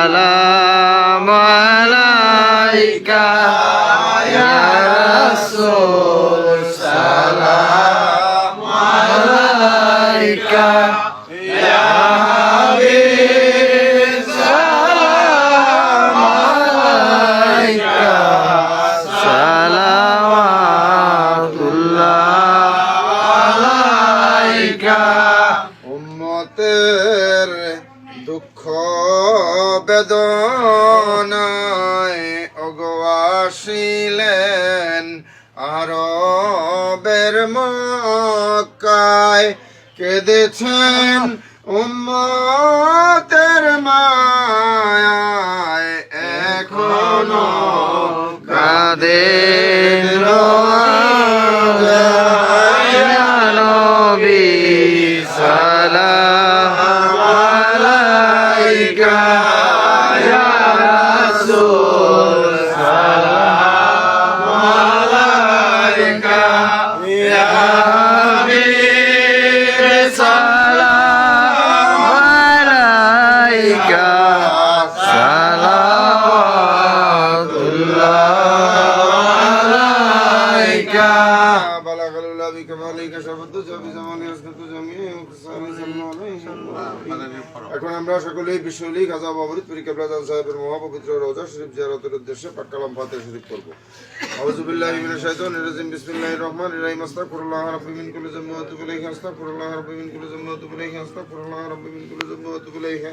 সালাম আলাইকা। বেদনায় অগবাসিলেন আরবের মক্কায়। কেঁদেছেন উম্মতের মায়ায় আমরা সকলেই বিশ্বলি গাজা বাবরিত পীর জান সাহেবের মহাপবিত্র রোজা শরীফ জিয়ারতের উদ্দেশ্যে পাক্কালাম ফাতে শরীফ করব আউযু বিল্লাহি মিনাশ শাইতানির রাজিম, বিসমিল্লাহির রহমানির রহিম, আস্তাগফিরুল্লাহ রাব্বি মিন কুল্লি যামবি ওয়া আতুবু ইলাইহি, আস্তাগফিরুল্লাহ রাব্বি মিন কুল্লি যামবি ওয়া আতুবু ইলাইহি, আস্তাগফিরুল্লাহ রাব্বি মিন কুল্লি যামবি ওয়া আতুবু ইলাইহি।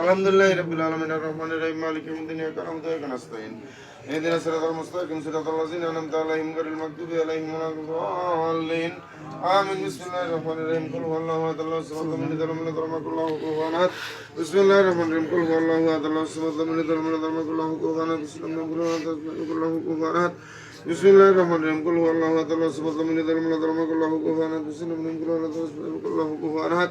আলহামদুলিল্লাহি রাব্বিল আলামিন আর রহমানির রহিম মালিকিল দিন ইয়াকা নাবুদু ওয়া নাস্তাইন اهدنا الصراط المستقيم صراط الذين انعمت عليهم غير المغضوب عليهم ولا الضالين آمين بسم الله الرحمن الرحيم قل هو الله احد الله الصمد لم يلد ولم يولد ولم يكن له كفوا احد بسم الله الرحمن الرحيم قل هو الله احد الله الصمد لم يلد ولم يولد ولم يكن له كفوا احد بسم الله الرحمن الرحيم بسم الله الرحمن الرحيم قل هو الله احد الله الصمد لم يلد ولم يولد ولم يكن له كفوا احد بسم الله الرحمن الرحيم قل هو الله احد الله الصمد لم يلد ولم يكن له كفوا احد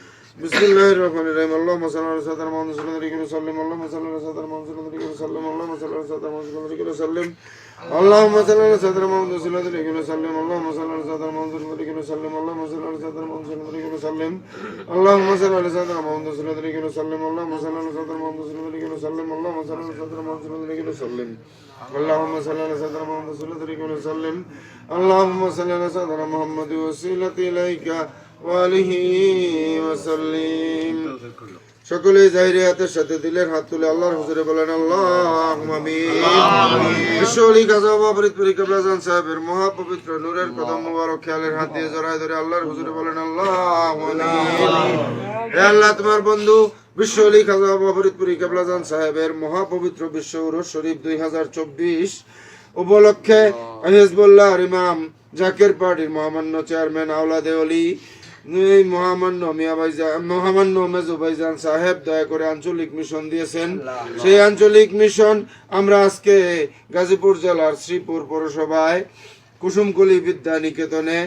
بسم الله الرحمن الرحيم اللهم صل على سيدنا محمد صلى الله عليه وسلم اللهم صل على سيدنا محمد صلى الله عليه وسلم اللهم صل على سيدنا محمد صلى الله عليه وسلم اللهم صل على سيدنا محمد صلى الله عليه وسلم اللهم صل على سيدنا محمد صلى الله عليه وسلم اللهم صل على سيدنا محمد صلى الله عليه وسلم اللهم صل على سيدنا محمد صلى الله عليه وسلم اللهم صل على سيدنا محمد صلى الله عليه وسلم اللهم صل على سيدنا محمد صلى الله عليه وسلم اللهم صل على سيدنا محمد صلى الله عليه وسلم اللهم صل على سيدنا محمد وسيلة إليك সকলে জাহিরে হাতের সাথে দিলেন হাত তুলে আল্লাহর হুজুরে বলেন আল্লাহ বিশ্বলি সাহেবের মহাপবিত্র নূরের কদম মুবারক খেয়ালের হাত দিয়ে জড়ায় ধরে আল্লাহর হুজুরে বলেন আল্লাহ হে আল্লাহ তোমার বন্ধু বিশ্ব আলী খাজা বাবরিতপুরি কেবলাজান সাহেবের মহাপবিত্র বিশ্ব উরস শরীফ দুই হাজার চব্বিশ উপলক্ষে হেজবুল্লাহ ইমাম জাকের পার্টির মহামান্য চেয়ারম্যান আওলাদে অলি এই মহামান্য মিয়া ভাইজান মহামান্য মেজু ভাইজান সাহেব দয়া করে আঞ্চলিক মিশন দিয়েছেন। সেই আঞ্চলিক মিশন আমরা আজকে গাজীপুর জেলার শ্রীপুর পৌরসভায় কুসুমকলি বিদ্যা নিকেতনে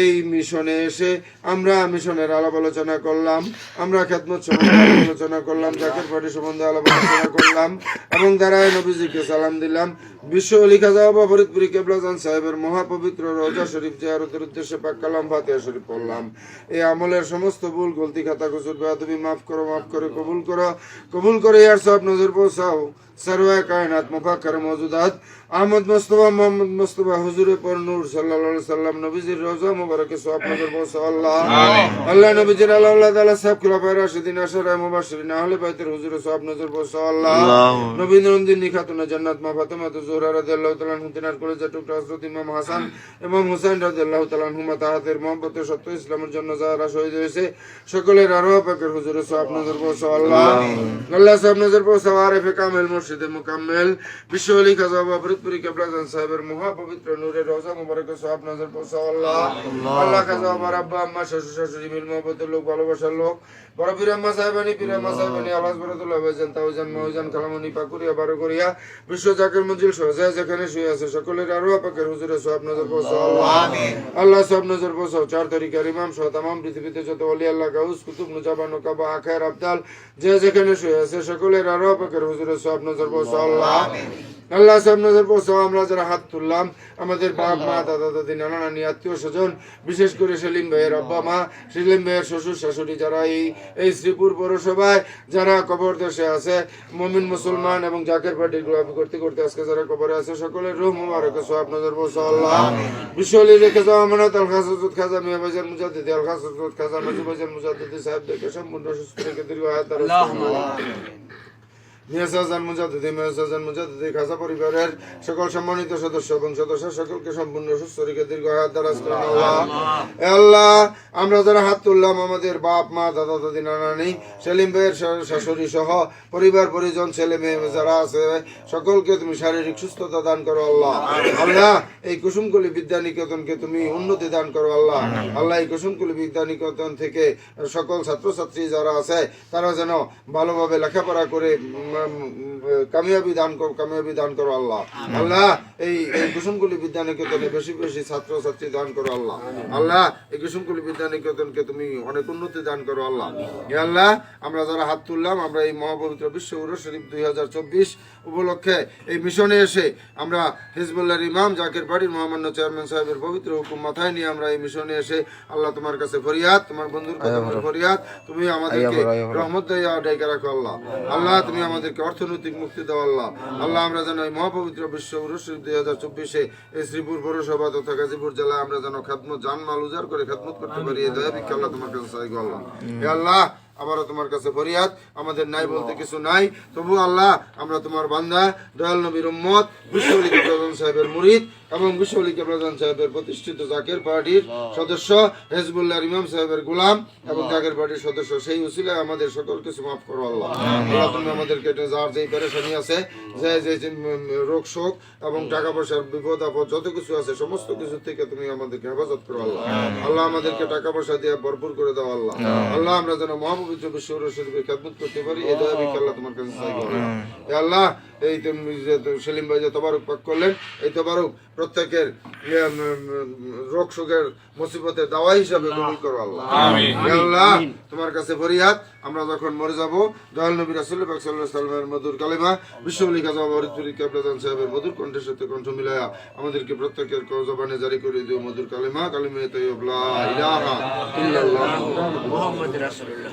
এই মিশনে এসে আমরা মিশনের আলাপ আলোচনা করলাম আমরা খেদমত সম্বন্ধে আলোচনা করলাম জাকের পার্টি সম্বন্ধে আলাপ আলোচনা করলাম এবং দাঁড়ায় নবীজিকে সালাম দিলাম। বিশ্ব অলি খাজা বাবা ফরিদপুরি কেবলাজান সাহেবের মহাপবিত্র রোজা শরীফ জিয়ারতের উদ্দেশ্যে পাক কালাম ফাতিহা শরীফ পড়লাম। এই আমলের সমস্ত ভুল গলতি খাতা বেয়াদবি মাফ করো মাফ করে কবুল করো। কবুল করে ইয়ার সব নজর পৌঁছাও। কায়নাত মুফাক্কার মওজুদাত। আহমদ মুস্তফা মোহাম্মদ মুস্তফা হুজুরে পর নূর সাল্লাল্লাহু সাল্লাম নবীজির মুবারকে সওয়াব নজর পৌঁছাও আল্লাহ। আল্লাহ নবীজির আল্লাহ আল্লাহ তাআলা সাহেব রাশিদিন আশরায়ে মুবাশশিরিন আহলে বাইতের হুজুরে সওয়াব নজর পৌঁছাও আল্লাহ। নবী নন্দিনী খাতুন জান্নাত মা ফাতেমা জোহরা রাদিয়াল্লাহু তাআলা তিনার কলেজের টুকরা হযরত ইমাম হাসান ইমাম হুসাইন রাদিয়াল্লাহু তাআলা আনহুমা তাহাদের মহব্বতে সত্য ইসলামের জন্য যারা শহীদ হয়েছে সকলের আরও পাকের হুজুরে সওয়াব নজর পৌঁছাও আল্লাহ আল্লাহ সওয়াব নজর পৌঁছাও আরেফে কামেল মুর্শিদে মুকাম্মেল। বিশ্ব আলী খাজা বাবা ফরিদপুরি কেবলাজান সাহেবের মহাপবিত্র নূরের রওজা মুবারকে সওয়াব নজর পৌঁছাও আল্লাহ আল্লাহ খাজা বাবার আব্বা আম্মা শ্বশুর শাশুড়ি মিল মহব্বতের লোক ভালোবাসার লোক। বড় পীর সাহেবানি পীর সাহেবানি আলাস বরদুল্লাহ ভাইজান তাওজান মহজান খালামনি পাকুরিয়া বারো করিয়া বিশ্ব জাকের মঞ্জিল যে যেখানে শুয়ে আছে সকলের আরও আপাকের হুজুরে সব নজর পৌঁছাও। আল্লাহ আল্লাহ সব নজর পৌঁছাও। চার তরিকার ইমাম সহ তাম পৃথিবীতে যত অলি আল্লাহ গাউস কুতুব নুজাবা নকাবা আখের আবদাল যে যেখানে শুয়ে আছে সকলের আরও আপাকের হুজুরে সব নজর পৌঁছাও। আল্লাহ আল্লাহ সব নজর পৌঁছাও আমরা যারা হাত তুললাম আমাদের বাপ মা দাদা দাদি নানা নানি আত্মীয় স্বজন বিশেষ করে সেলিম ভাইয়ের আব্বা মা সেলিম ভাইয়ের শ্বশুর শাশুড়ি যারা এই এই শ্রীপুর পৌরসভায় যারা কবর দেশে আছে মমিন মুসলমান এবং জাকের পার্টির গোলাপি করতে করতে আজকে যারা কবরে আছে সকলের রুহ মুবারক সব নজর পৌঁছাও আল্লাহ। বিশ্বলি রেখে যাওয়া আমানত আল খাসুদ খাজা মিয়া বাজার মুজাদ্দিদি আল খাসুদ খাজা মাজু বাজার মুজাদ্দিদি সাহেবদেরকে সম্পূর্ণ সুস্থ রেখে দীর্ঘ করুন আল্লাহ। মিয়াসাজান মুজাদ্দিদি মিয়াসাজান মুজাদ্দিদি খাজা পরিবারের সকল সম্মানিত সদস্য এবং সদস্য সকলকে সম্পূর্ণ সুস্থ রেখে দীর্ঘ হায়াত দারাজ করুন আল্লাহ। আমরা যারা হাত তুললাম আমাদের বাপ মা দাদা দাদি নানা সেলিম ভাইয়ের শাশুড়ি সহ পরিবার পরিজন ছেলে মেয়ে যারা আছে সকলকে তুমি শারীরিক সুস্থতা দান করো আল্লাহ। আল্লাহ। এই কুসুমকুলি বিদ্যা নিকেতনকে তুমি উন্নতি দান করো আল্লাহ। আল্লাহ এই কুসুমকুলি বিদ্যা নিকেতন থেকে সকল ছাত্রছাত্রী যারা আছে তারা যেন ভালোভাবে লেখাপড়া করে কামিয়াবি দান করো কামিয়াবি দান করো আল্লাহ। আল্লাহ এই এই কুসুমকুলি বিদ্যা নিকেতনে বেশি বেশি ছাত্রছাত্রী দান করো আল্লাহ। আল্লাহ এই কুসুমকুলি বিদ্যা নিকেতনকে তুমি অনেক উন্নতি দান করো আল্লাহ। হে আল্লাহ আমরা যারা হাত তুললাম আমরা এই মহাপবিত্র বিশ্ব উরস শরীফ দুই হাজার চব্বিশ উপলক্ষে এই মিশনে এসে আমরা হিজবুল্লাহর ইমাম জাকির বাড়ির মহামান্য চেয়ারম্যান সাহেবের পবিত্র হুকুম মাথায় নিয়ে আমরা এই মিশনে এসে আল্লাহ তোমার কাছে ফরিয়াদ তোমার বন্ধুর কাছে ফরিয়াদ তুমি আমাদেরকে রহমত দয়া ডেকে রাখো আল্লাহ। আল্লাহ তুমি আমাদেরকে অর্থনৈতিক মুক্তি দেওয়া আল্লাহ। আল্লাহ আমরা যেন এই মহাপবিত্র বিশ্ব উরস দুই হাজার চব্বিশে এই শ্রীপুর পৌরসভা তথা গাজীপুর জেলায় আমরা যেন খেদমত, জানমাল উজাড় করে খেদমত করতে পারি। এই দয়া ভিক্ষা আল্লাহ তোমার কাছে আল্লাহ। আল্লাহ আবারও তোমার কাছে ফরিয়াদ আমাদের নাই বলতে কিছু নাই। তবু আল্লাহ আমরা তোমার বান্দা দয়াল নবীর উম্মত বিশ্বলি প্রধান সাহেবের মুরিদ এবং বিশ্বলি প্রধান সাহেবের প্রতিষ্ঠিত জাকের পার্টির সদস্য হেজবুল্লাহ ইমাম সাহেবের গোলাম এবং জাকের পার্টির সদস্য। সেই উসিলায় আমাদের সকল কিছু মাফ করো আল্লাহ। আল্লাহ তুমি আমাদেরকে যার যেই পেরেশানি আছে যে যে রোগ শোক এবং টাকা পয়সার বিপদ আপদ যত কিছু আছে সমস্ত কিছু থেকে তুমি আমাদেরকে হেফাজত করো আল্লাহ। আল্লাহ আমাদেরকে টাকা পয়সা দিয়ে ভরপুর করে দাও আল্লাহ। আল্লাহ আমরা যেন মহাপবিত্র বিশ্ব শরীফে খেদমত করতে পারি এই দয়া আল্লাহ তোমার কাছে চাই আল্লাহ। এই সেলিম ভাই যে তবারক পাক করলেন এই তবারক প্রত্যেকের রোগ শোকের মুসিবতের দাওয়া হিসাবে কবুল করো আল্লাহ। আল্লাহ তোমার কাছে ফরিয়াদ আমরা যখন মরে যাব দয়াল নবী রাসূল পাক সাল্লামের মধুর কালিমা বিশ্বলি কাজা ফরিদপুরি কেবলাদান সাহেবের মধুর কণ্ঠের সাথে কণ্ঠ মিলায়া আমাদেরকে প্রত্যেকের জবানে জারি করে দিও মধুর কালিমা কালিমা তাইয়্যিব লা ইলাহা ইল্লাল্লাহ। মোহাম্মদ রাসূলুল্লাহ।